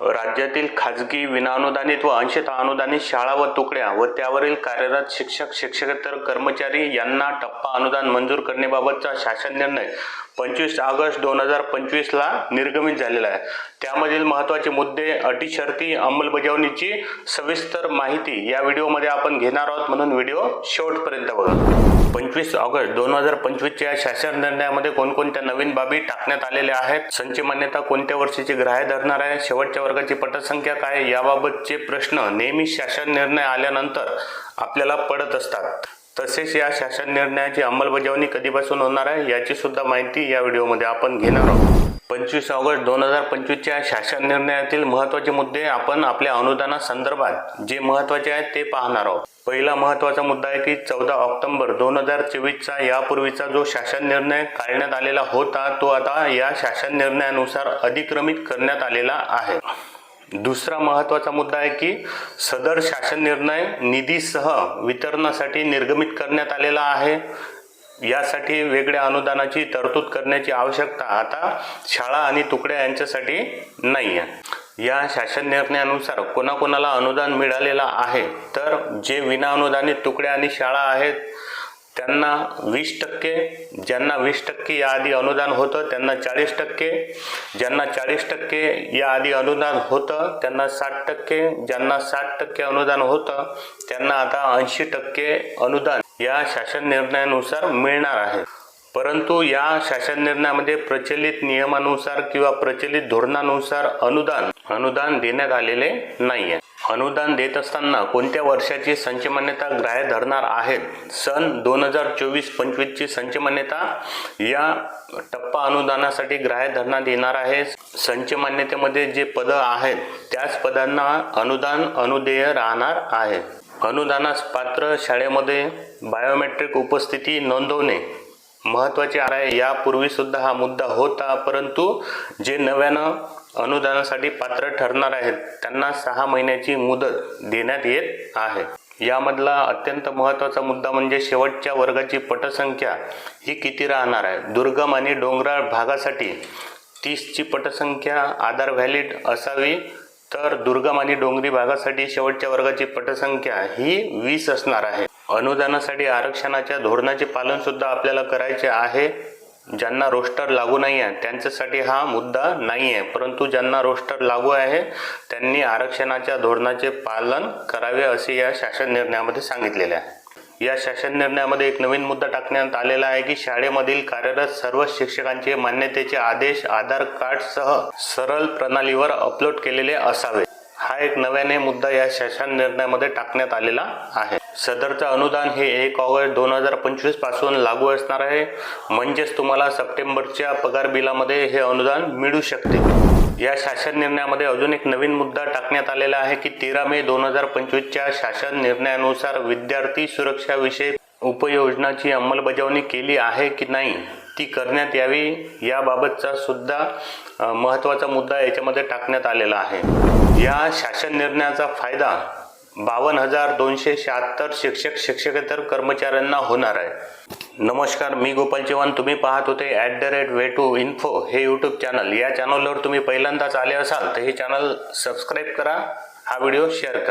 राज्यातील खाजगी विनाअनुदानित व अंशतः अनुदानित शाळा व तुकड्या व त्यावरील कार्यरत शिक्षक शिक्षकेतर कर्मचारी यांना टप्पा अनुदान मंजूर करण्याबाबतचा शासन निर्णय पंचवीस ऑगस्ट दोन हजार पंचवीसला निर्गमित झालेला आहे. त्यामधील महत्त्वाचे मुद्दे अटी शर्ती अंमलबजावणीची सविस्तर माहिती या व्हिडिओमध्ये आपण घेणार आहोत. म्हणून व्हिडिओ शेवटपर्यंत बघा. पंचवीस ऑगस्ट दोन हजार पंचवीसच्या शासन निर्णयामध्ये कोणकोणत्या नवीन बाबी टाकण्यात आलेल्या आहेत? संच मान्यता कोणत्या वर्षीची ग्राह्य धरणार आहे? शेवटच्या वर्गाची पटसंख्या काय याबाबतचे प्रश्न नेहमी शासन निर्णय आल्यानंतर आपल्याला पडत असतात. तसेच या शासन निर्णयाची अंमलबजावणी कधीपासून होणार आहे याची सुद्धा माहिती या व्हिडिओमध्ये आपण घेणार आहोत. पंचवीस ऑगस्ट दोन हजार पंचवीसच्या शासन निर्णयातील महत्त्वाचे मुद्दे आपण आपल्या अनुदानासंदर्भात जे महत्त्वाचे आहेत ते पाहणार आहोत. पहिला महत्त्वाचा मुद्दा आहे की चौदा ऑक्टोबर दोन हजार चोवीसचा यापूर्वीचा जो शासन निर्णय काढण्यात आलेला होता तो आता या शासन निर्णयानुसार अधिक्रमित करण्यात आलेला आहे. दुसरा महत्त्वाचा मुद्दा आहे की सदर शासन निर्णय निधीसह वितरणासाठी निर्गमित करण्यात आलेला आहे. यासाठी वेगळ्या अनुदानाची तरतूद करण्याची आवश्यकता आता शाळा आणि तुकड्या यांच्यासाठी नाही आहे या शासन निर्णयानुसार कोणाकोणाला अनुदान मिळालेलं आहे? तर जे विनाअनुदानित तुकड्या आणि शाळा आहेत त्यांना वीस टक्के ज्यांना वीस टक्के याआधी अनुदान होतं त्यांना चाळीस टक्के. ज्यांना चाळीस टक्के याआधी अनुदान होतं त्यांना साठ टक्के. ज्यांना साठ टक्के अनुदान होतं त्यांना आता ऐंशी टक्के अनुदान या शासन निर्णयानुसार मिळणार आहे. परंतु या शासन निर्णयामध्ये प्रचलित नियमानुसार किंवा प्रचलित धोरणानुसार अनुदान अनुदान देण्यात आलेले नाही आहे अनुदान देत असताना कोणत्या वर्षाची संचमान्यता ग्राह्य धरणार आहेत? सन दोन हजार चोवीस पंचवीसची संचमान्यता या टप्पा अनुदानासाठी ग्राह्य धरण्यात येणार आहे. संचमान्यतेमध्ये जे पदं आहेत त्याच पदांना अनुदान अनुदेय राहणार आहे. अनुदानास पात्र शाळेमध्ये बायोमेट्रिक उपस्थिती नोंदवणे महत्त्वाचे आहे. यापूर्वीसुद्धा हा मुद्दा होता परंतु जे नव्यानं अनुदानासाठी पात्र ठरणार आहेत. त्यांना सहा महिन्याची मुदत देण्यात येत आहे. यामधला अत्यंत महत्त्वाचा मुद्दा म्हणजे शेवटच्या वर्गाची पटसंख्या ही किती राहणार आहे? दुर्गम आणि डोंगराळ भागासाठी तीसची पटसंख्या आधार व्हॅलिड असावी? तर दुर्गम आणि डोंगरी भागासाठी शेवटच्या वर्गाची पटसंख्या ही वीस असणार आहे. अनुदानासाठी आरक्षणाच्या धोरणाचे पालन सुद्धा आपल्याला करायचे आहे. ज्यांना रोस्टर लागू नाही आहे त्यांच्यासाठी हा मुद्दा नाही आहे परंतु ज्यांना रोस्टर लागू आहे त्यांनी आरक्षणाच्या धोरणाचे पालन करावे असे या शासन निर्णयामध्ये सांगितलेले आहे. या शासन निर्णयामध्ये एक नवीन मुद्दा टाकण्यात आलेला आहे की शाळेमधील कार्यरत सर्व शिक्षकांचे मान्यतेचे आदेश आधार कार्डसह सरळ प्रणालीवर अपलोड केलेले असावे. हा एक नव्याने मुद्दा या शासन निर्णयामध्ये टाकण्यात आलेला आहे. सदरचं अनुदान हे एक ऑगस्ट दोन हजार पंचवीसपासून लागू असणार आहे. म्हणजेच तुम्हाला सप्टेंबरच्या पगार बिलामध्ये हे अनुदान मिळू शकते. या शासन निर्णयामध्ये अजून एक नवीन मुद्दा टाकण्यात आलेला आहे की तेरा मे दोन हजार पंचवीसच्या शासन निर्णयानुसार विद्यार्थी सुरक्षाविषयक उपयोजनाची अंमलबजावणी केली आहे की नाही ती करण्यात यावी याबाबतचा सुद्धा महत्त्वाचा मुद्दा याच्यामध्ये टाकण्यात आलेला आहे. या शासन निर्णयाचा फायदा बावन्न हजार दोनशे शहात्तर शिक्षक शिक्षकेतर कर्मचाऱ्यांना होणार आहे. नमस्कार मी गोपाल चव्हाण. तुम्ही पाहत होते at the rate way to info हे यूट्यूब चॅनल या चॅनलवर तुम्ही पहिल्यांदाच आले असाल तर हे चॅनल सबस्क्राईब करा. हा व्हिडिओ शेअर करा.